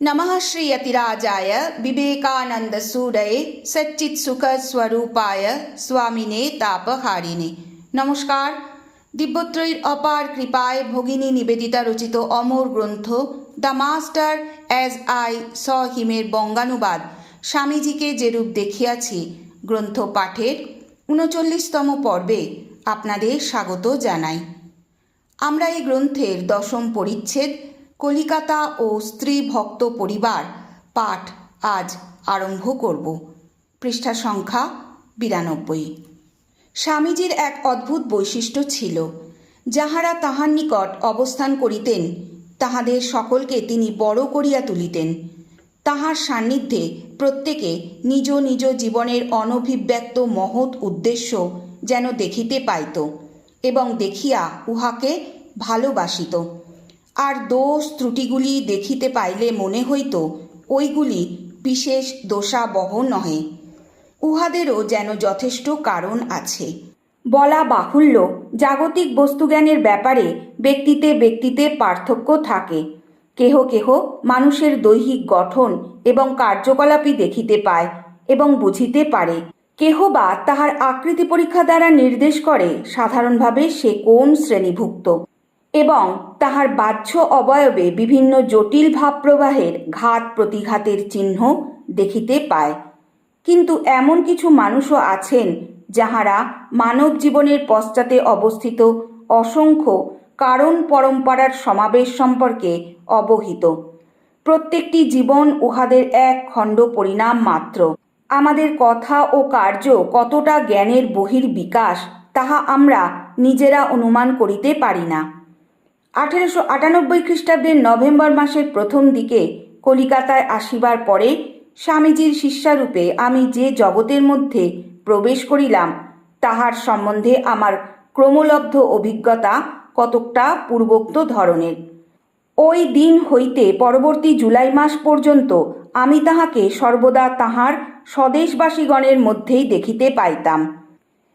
নমঃ ಶ್ರೀ ಯತಿರಾಜಾಯ বিবেকানন্দ ಸೂಡೈ ಸಚ್ಚಿತ್ ಸುಖ ಸ್ವರೂಪಾಯ স্বামিনে তাপহারিণী নমস্কার দিব্যত্রয়ীর অপার কৃপায় ভগিনী নিবেদিতা রচিত অমর গ্রন্থ the master as I saw হিমের বঙ্গানুবাদ, স্বামীজিকে যেরূপ দেখিয়াছি। গ্রন্থ পাঠের উনচল্লিশতম পর্বে আপনাদের স্বাগত জানাই। আমরা এই গ্রন্থের দশম পরিচ্ছেদ কলিকাতা ও স্ত্রী ভক্ত পরিবার পাঠ আজ আরম্ভ করব। পৃষ্ঠা সংখ্যা বিরানব্বই। স্বামীজির এক অদ্ভুত বৈশিষ্ট্য ছিল, যাহারা তাহার নিকট অবস্থান করিতেন, তাহাদের সকলকে তিনি বড় করিয়া তুলিতেন। তাহার সান্নিধ্যে প্রত্যেকে নিজ নিজ জীবনের অনভিব্যক্ত মহৎ উদ্দেশ্য যেন দেখিতে পাইত এবং দেখিয়া উহাকে ভালোবাসিত। আর দোষ ত্রুটিগুলি দেখিতে পাইলে মনে হইত, ওইগুলি বিশেষ দোষাবহ নহে। উহাদেরও যেন যথেষ্ট কারণ আছে। বলা বাহুল্য, জাগতিক বস্তুজ্ঞানের ব্যাপারে ব্যক্তিতে ব্যক্তিতে পার্থক্য থাকে। কেহ কেহ মানুষের দৈহিক গঠন এবং কার্যকলাপই দেখিতে পায় এবং বুঝিতে পারে। কেহ বা তাহার আকৃতি পরীক্ষা দ্বারা নির্দেশ করে সাধারণভাবে সে কোন শ্রেণীভুক্ত। এবং তাহার বাহ্য অবয়বে বিভিন্ন জটিল ভাবপ্রবাহের ঘাত প্রতিঘাতের চিহ্ন দেখিতে পায়। কিন্তু এমন কিছু মানুষও আছেন যাহারা মানব জীবনের পশ্চাতে অবস্থিত অসংখ্য কারণ পরম্পরার সমাবেশ সম্পর্কে অবহিত। প্রত্যেকটি জীবন উহাদের এক খণ্ড পরিণাম মাত্র। আমাদের কথা ও কার্য কতটা জ্ঞানের বহির বিকাশ তাহা আমরা নিজেরা অনুমান করিতে পারি না। আঠেরোশো আটানব্বই খ্রিস্টাব্দের নভেম্বর মাসের প্রথম দিকে কলিকাতায় আসিবার পরে স্বামীজির শিষ্যারূপে আমি যে জগতের মধ্যে প্রবেশ করিলাম, তাহার সম্বন্ধে আমার ক্রমলব্ধ অভিজ্ঞতা কতকটা পূর্বোক্ত ধরনের। ওই দিন হইতে পরবর্তী জুলাই মাস পর্যন্ত আমি তাহাকে সর্বদা তাহার স্বদেশবাসীগণের মধ্যেই দেখিতে পাইতাম।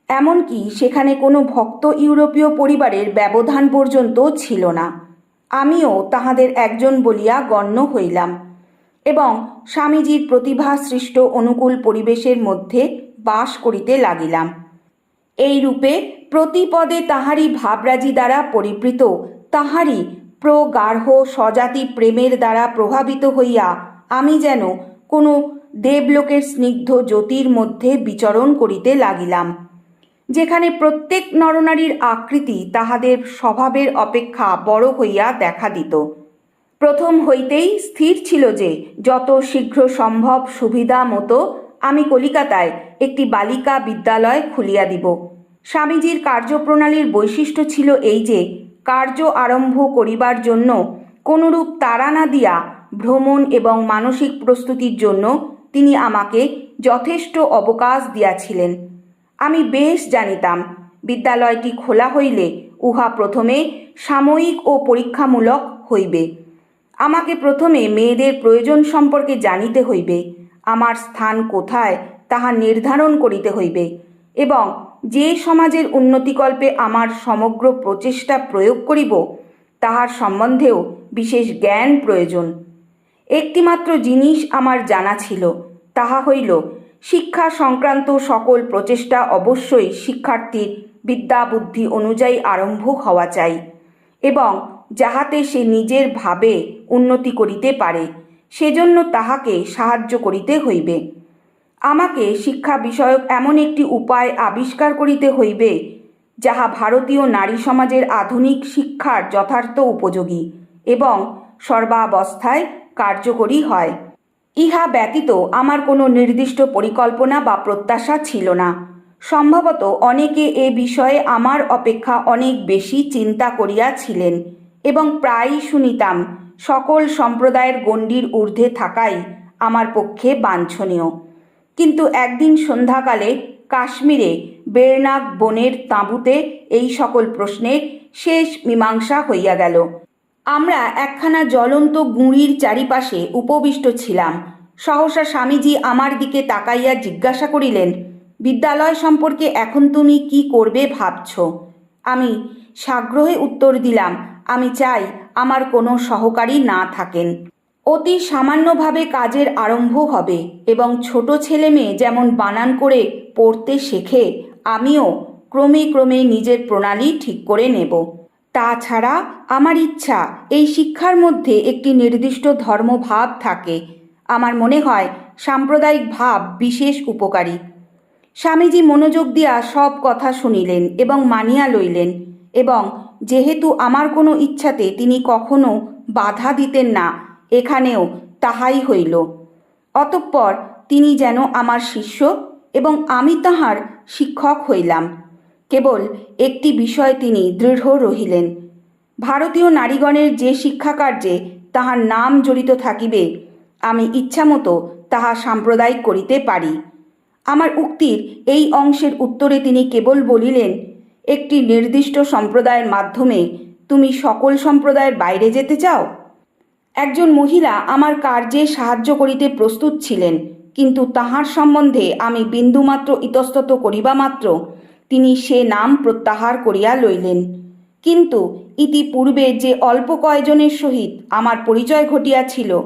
এমনকি সেখানে কোনো ভক্ত ইউরোপীয় পরিবারের ব্যবধান পর্যন্ত ছিল না। আমিও তাহাদের একজন বলিয়া গণ্য হইলাম এবং স্বামীজির প্রতিভা সৃষ্ট অনুকূল পরিবেশের মধ্যে বাস করিতে লাগিলাম। এই রূপে প্রতিপদে তাহারই ভাবরাজি দ্বারা পরিবৃত তাহারই প্রগাঢ় স্বজাতি প্রেমের দ্বারা প্রভাবিত হইয়া আমি যেন কোনো দেবলোকের স্নিগ্ধ জ্যোতির মধ্যে বিচরণ করিতে লাগিলাম। যেখানে প্রত্যেক নরনারীর আকৃতি তাহাদের স্বভাবের অপেক্ষা বড় হইয়া দেখা দিত। প্রথম হইতেই স্থির ছিল যে, যত শীঘ্র সম্ভব সুবিধা মতো আমি কলিকাতায় একটি বালিকা বিদ্যালয় খুলিয়া দিব। স্বামীজির কার্যপ্রণালীর বৈশিষ্ট্য ছিল এই যে, কার্য আরম্ভ করিবার জন্য কোনরূপ তাড়া না দিয়া ভ্রমণ এবং মানসিক প্রস্তুতির জন্য তিনি আমাকে যথেষ্ট অবকাশ দিয়াছিলেন। আমি বেশ জানিতাম, বিদ্যালয়টি খোলা হইলে উহা প্রথমে সাময়িক ও পরীক্ষামূলক হইবে। আমাকে প্রথমে মেয়েদের প্রয়োজন সম্পর্কে জানিতে হইবে, আমার স্থান কোথায় তাহা নির্ধারণ করিতে হইবে এবং যে সমাজের উন্নতিকল্পে আমার সমগ্র প্রচেষ্টা প্রয়োগ করিব, তাহার সম্বন্ধেও বিশেষ জ্ঞান প্রয়োজন। একটিমাত্র জিনিস আমার জানা ছিল, তাহা হইল শিক্ষা সংক্রান্ত সকল প্রচেষ্টা অবশ্যই শিক্ষার্থীর বিদ্যা বুদ্ধি অনুযায়ী আরম্ভ হওয়া চাই এবং যাহাতে সে নিজের ভাবে উন্নতি করিতে পারে, সেজন্য তাহাকে সাহায্য করিতে হইবে। আমাকে শিক্ষা বিষয়ক এমন একটি উপায় আবিষ্কার করিতে হইবে, যাহা ভারতীয় নারী সমাজের আধুনিক শিক্ষার যথার্থ উপযোগী এবং সর্বাবস্থায় কার্যকরী হয়। ইহা ব্যতীত আমার কোনো নির্দিষ্ট পরিকল্পনা বা প্রত্যাশা ছিল না। সম্ভবত অনেকে এ বিষয়ে আমার অপেক্ষা অনেক বেশি চিন্তা করিয়াছিলেন এবং প্রায়ই শুনিতাম, সকল সম্প্রদায়ের গণ্ডির ঊর্ধ্বে থাকাই আমার পক্ষে বাঞ্ছনীয়। কিন্তু একদিন সন্ধ্যাকালে কাশ্মীরে বেরনাগ বনের তাঁবুতে এই সকল প্রশ্নের শেষ মীমাংসা হইয়া গেল। আমরা একখানা জ্বলন্ত গুঁড়ির চারিপাশে উপবিষ্ট ছিলাম। সহসা স্বামীজি আমার দিকে তাকাইয়া জিজ্ঞাসা করিলেন, বিদ্যালয় সম্পর্কে এখন তুমি কি করবে ভাবছ? আমি সাগ্রহে উত্তর দিলাম, আমি চাই আমার কোনো সহকারী না থাকেন। অতি সামান্যভাবে কাজের আরম্ভ হবে এবং ছোট ছেলে মেয়ে যেমন বানান করে পড়তে শেখে, আমিও ক্রমে ক্রমে নিজের প্রণালী ঠিক করে নেব। তাছাড়া আমার ইচ্ছা এই শিক্ষার মধ্যে একটি নির্দিষ্ট ধর্মভাব থাকে। আমার মনে হয় সাম্প্রদায়িক ভাব বিশেষ উপকারী। স্বামীজি মনোযোগ দিয়া সব কথা শুনিলেন এবং মানিয়া লইলেন এবং যেহেতু আমার কোনো ইচ্ছাতে তিনি কখনো বাধা দিতেন না, এখানেও তাহাই হইল। অতঃপর তিনি যেন আমার শিষ্য এবং আমি তাহার শিক্ষক হইলাম। কেবল একটি বিষয় তিনি দৃঢ় রহিলেন। ভারতীয় নারীগণের যে শিক্ষাকার্যে তাহার নাম জড়িত থাকিবে, আমি ইচ্ছামতো তাহা সাম্প্রদায়িক করিতে পারি। আমার উক্তির এই অংশের উত্তরে তিনি কেবল বলিলেন, একটি নির্দিষ্ট সম্প্রদায়ের মাধ্যমে তুমি সকল সম্প্রদায়ের বাইরে যেতে চাও? একজন মহিলা আমার কার্যে সাহায্য করিতে প্রস্তুত ছিলেন, কিন্তু তাহার সম্বন্ধে আমি বিন্দুমাত্র ইতস্তত করিবা মাত্র তিনি সে নাম প্রত্যাহার করিয়া লইলেন। কিন্তু ইতিপূর্বে যে অল্প কয়জনের সহিত আমার পরিচয় ঘটিয়াছিল,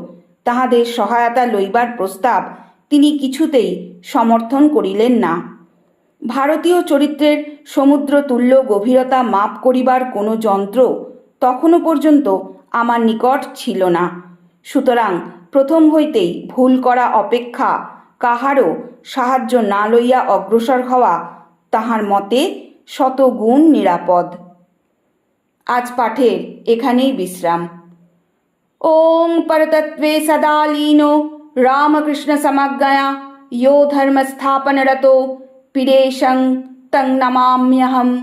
তাহাদের সহায়তা লইবার প্রস্তাব তিনি কিছুতেই সমর্থন করিলেন না। ভারতীয় চরিত্রের সমুদ্র তুল্য গভীরতা মাপ করিবার কোনো যন্ত্র তখনও পর্যন্ত আমার নিকট ছিল না। সুতরাং প্রথম হইতেই ভুল করা অপেক্ষা কাহারও সাহায্য না লইয়া অগ্রসর হওয়া তাহার মতে শতগুণ নিরাপদ আজ পাঠের এখানেই বিশ্রাম ওং পরতত্ত্বে সদা লীনো রামকৃষ্ণ সমজ্ঞয়া यो धर्मस्थापनरतो पीडेशं तं नमाम्यहम्